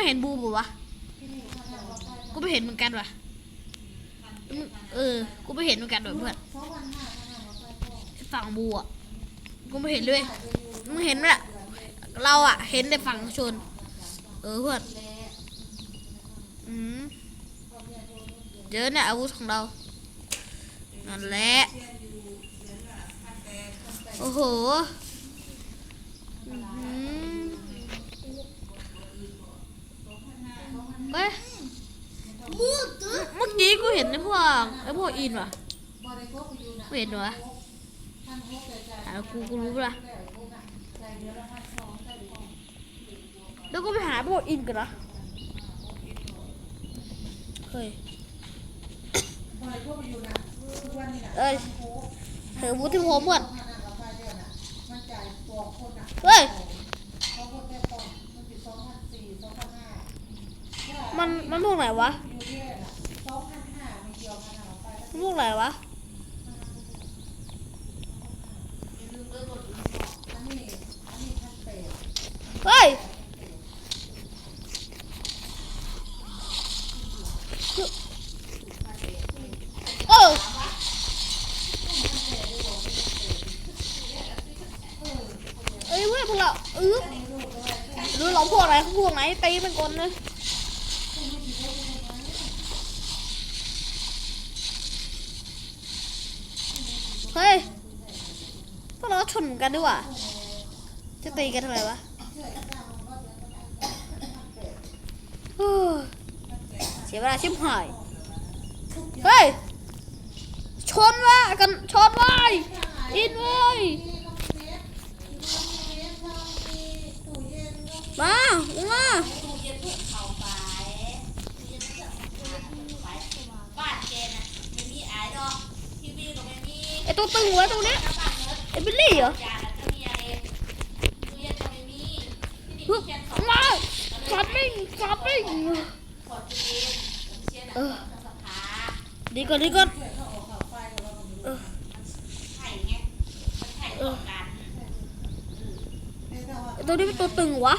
ไม่เห็นบูมหรอวะ กูไม่เห็นเหมือนกันวะเออ กูไม่เห็นเหมือนกันด้ว่ะเพื่อนฝั่งบูอะ กูไม่เห็นด้วยมึงเห็นไหมล่ะเราอะ เห็นแต่ฝั่งชน เออเพื่อนอืมเจอะเนี่ยอาวุธของเรา นั่นแหละ โอ้โหอื้อหือ เฮ้ยมืดตึ๊ดเมื่อกี้กูเห็นไอ้พวกไอ้พวกอินว่ะไม่เห็นวะอ่ากูกูรู้ละเดี๋ยวกูไปหาพวกอินกันนะเฮ้ยเอ้ยเธอพูดที่ผมหมดเฮ้ย มันมันพวกไหนวะมันพวกไหนวะเฮ้ยเออเอ้ยเว้ยพวกเราเออหรือเราพวกไหนพวกไหนตีมันก่อนเลย ฮ้ย พวกเราชนกันด้วยว่ะจะตีกันทำไมวะเสียเวลาชิบหาย เฮ้ย ชนว่ะกันชนว่าอินเว้ยมาลงมา บ้านแกน่ะไม่มีอายดอกทีวีก็ไม่มี ไอ ตัวตึงวะตรงนี้ไอบิลลี่เหรอจานน่ะจะมีอะไรตู้เย็นก็ไม่มีที่นี่ฮึมีแค่สองมาจับไม่จับไม่ขวดตู้เย็นน้ำเชียนน่ะเออเครื่องดีก่อนดีก่อนเออไข่ไงมันไข่ต่อกันไอตัวนี้เป็นตัวตึงวะ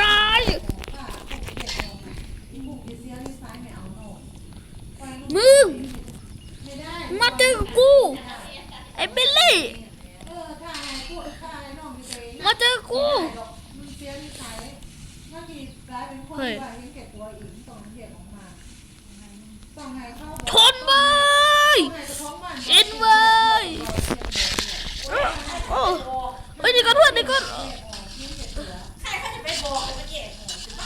ร้ายมึง มาเจอกับกู ไอ้บิลลี่ มาเจอกับกู เฮ้ยชนเว้ยกินเว้ยโอ้เฮ้ยนี่ก่อนเพื่อนนี่ก่อนใครเขาจะไปบอกเลยเมื่อกี้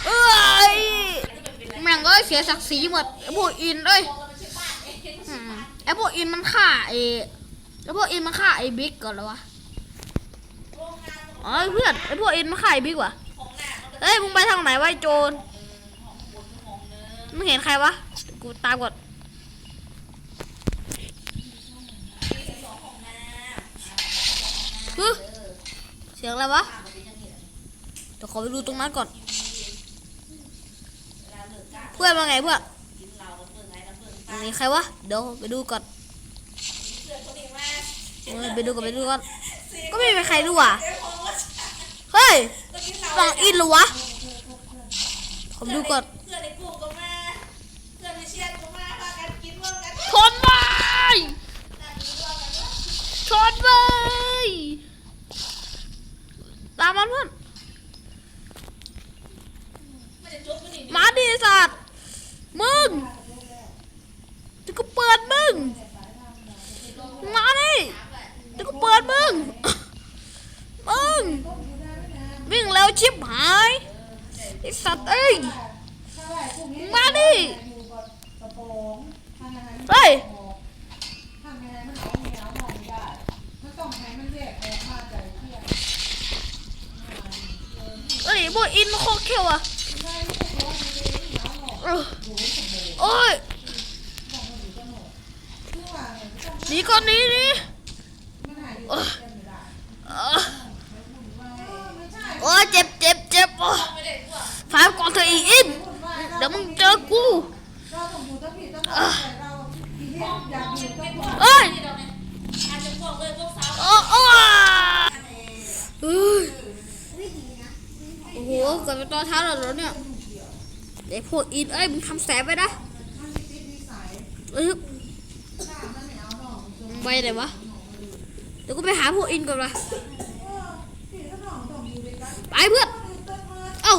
เอ้ยแม่งก็เสียศักดิ์ศรีหมดไอ้พวกอินเอ้ยบอกเราไอพวกอินมันฆ่าไอ้ไอ้พวกอินมันฆ่าไอ้บิ๊กก่อนแล้ววะโรงงานอ๋อเพื่อนไอ้พวกอินมันฆ่าไอบิ๊กว่ะ เฮ้ยมึงไปทางไหนวะไอ้โจรมึงเห็นใครวะกูตามก่อนฮึเสียงอะไรวะเป็นอย่างนี้แหละเดี๋ยวขอไปดูตรงนั้นก่อน เพื่อนมาไงเพื่อนกินเหล้ากันเบิ่งไงกันเบิ่งตรป้างนี้ใครวะเดี๋ยวไปดูก่อนเพื่อนคนนี้มาเออไปดูก่อนไปดูก่อนก็ไม่มีใครดูว่ะ ยวพอว่าเฮ้ยก็กินเหล้าฝั่งอินเหรอวะขอไปดูก่อนเพื่อนในกลุ่มก็มาเพื่อนในเชียร์ก็มาพากันกินเบิ่งกันชนไปนั่งกินเบิ่งกันเนอะชนไปตามมันเพื่อนมันจะจบกันอีกมาดิไอ้สัตว์มึงจะก็เปิดมึง มาดิจะก็เปิดมึงมึง วิ่งเร็วชิบหายไอสัตว์เอ้ย มาดิ เฮ้ยเอ้ยพวกอินโคเขียวอะเออโอ้ยหนีก่อนนีหนีเออเออ โอ้เจ็บเจ็บเจ็บโอ้ยไม่ได้พวกฝากก่อนเธออีอินเดี๋ยวมึงเจอกูเอ้ยนี่ดอกเนี่ยอาจจะพวกลาวโอ้โอ้เอ้ยเดไปตอนเช้าแล้วเรอเนี่ยเดี๋ยวพวกอินเอ้ยมึงทำแสบไปนะเอ้ยไปไหนวะเดี๋ยวกูไปหาพวกอินก่อนละ ไปเพื่อน เอ้า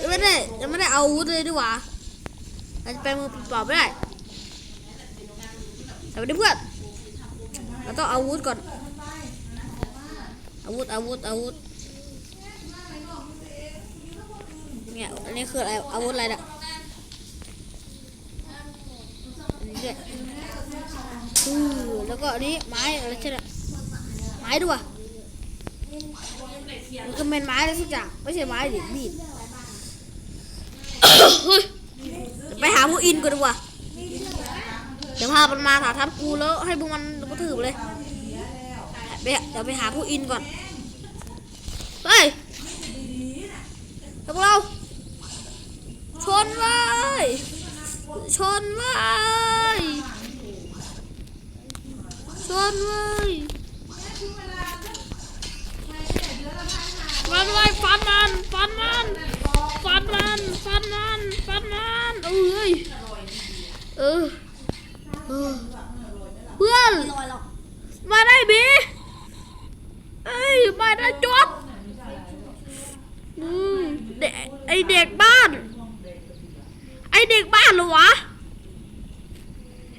ยังไม่ได้ยังไม่ได้เอาอาวุธเลยดีกว่าเราจะไปมือเปล่าไม่ได้แต่ไม่ได้เพื่อน เราต้องเอาอาวุธก่อน อาวุธอาวุธอาวุธเนี่ยอันนี้คืออะไรอาวุธอะไรนะอันนี้ด้วยแล้วก็อันนี้ไม้อะไรใช่ไหมไม้ด้วย มันก็เป็นไม้อะไรสักอย่างไม่ใช่ไม้ดิมีดเฮ้ยเดี๋ยวไปหาพวกอินก่อนดีกว่าเดี๋ยวพามันมาถาทับกูแล้วให้พวกมันก็ถือไปเลยไปเดี๋ยวไปหาพวกอินก่อนเฮ้ยพวกเราชนเลยชนเลยชนเล ฟันไว้ฟันมันฟันมันฟันมันฟันมันฟันมันเอ้ยเออเออเพื่อนมาได้บีเอ้ยมาได้จดอืมเด็กไอเด็กบ้าน ไอเด็กบ้านเหรอวะ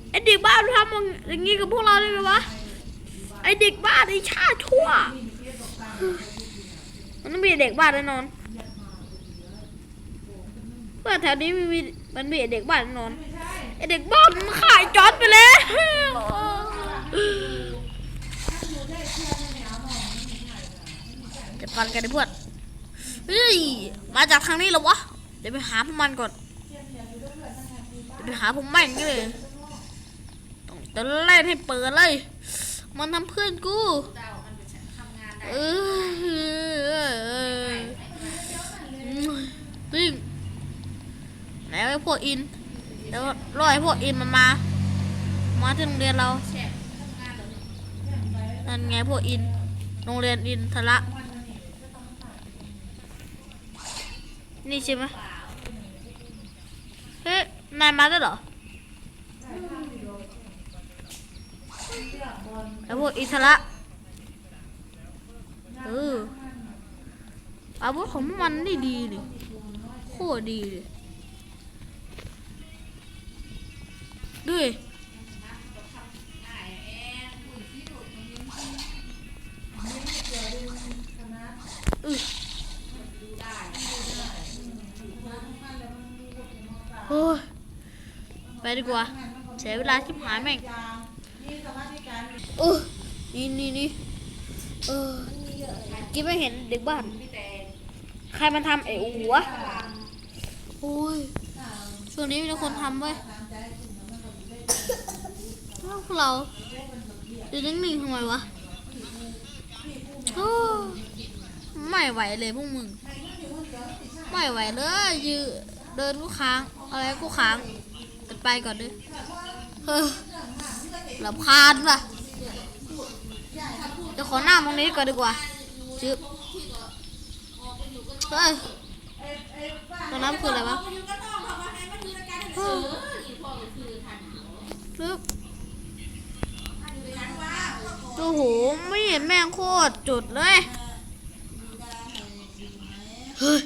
ไอเด็กบ้านทำอย่างงี้กับพวกเราได้ไหมวะไอเด็กบ้านไอชาชั่ว มันต้องมีเด็กบ้านแน่นอน เพื่อแถวนี้มีมันมีเด็กบ้านแน่นอนไอเด็กบ้านมันขายจอดไปแล้วจะปันกันดิพื่อนเฮ้ยมาจากทางนี้เหรอวะเดี๋ยวไปหาพวกมันก่อนเดี๋ยวไปหาผมแม่งเลยต้องจะเล่นให้เปิดเลย มันทำเพื่อนกูเดามันเป็นทำงานได้เออ ตึ้งไหนไอ้พวกอินเดี๋ยวรอให้พวกอินมันมา มาที่โรงเรียนเรานั่นไงพวกอิน โรงเรียนอินทระนี่ใช่ไหมเฮ้ยนายมาแล้เหรอไอ้พวกอินทระเออ อาวุธของมันนี่ดีดิโคตรดีเลยด้วยโอ้ยไปดีกว่า เสียเวลาชิบหายแม่งเออนี่นี่นี่เออกิ๊บไม่เห็นเด็กบ้าน ใครมันทำไอ้อูวะโอ้ยช่วงนี้มีแต่คนทำเว้ยพวกเราดูนิ่งๆทำไมวะโอ้ไม่ไหวเลยพวกมึง ไม่ไหวเลยยืเดินกูค้าง อะไรกูค้างกันไปก่อนดิเฮ้ยลำคาญว่ะเดี๋ยวขอหน้าตรงนี้ก่อนดีกว่าจึ๊บ เฮ้ยตรงนั้นคืออะไรวะอยู่ก็ต้องทำมาให้มันคือการเฮ้ยอีพ่อก็คือทันจึ๊บทันว่าโอ้โห ไม่เห็นแม่งโคตรจุดเลย เฮ้ย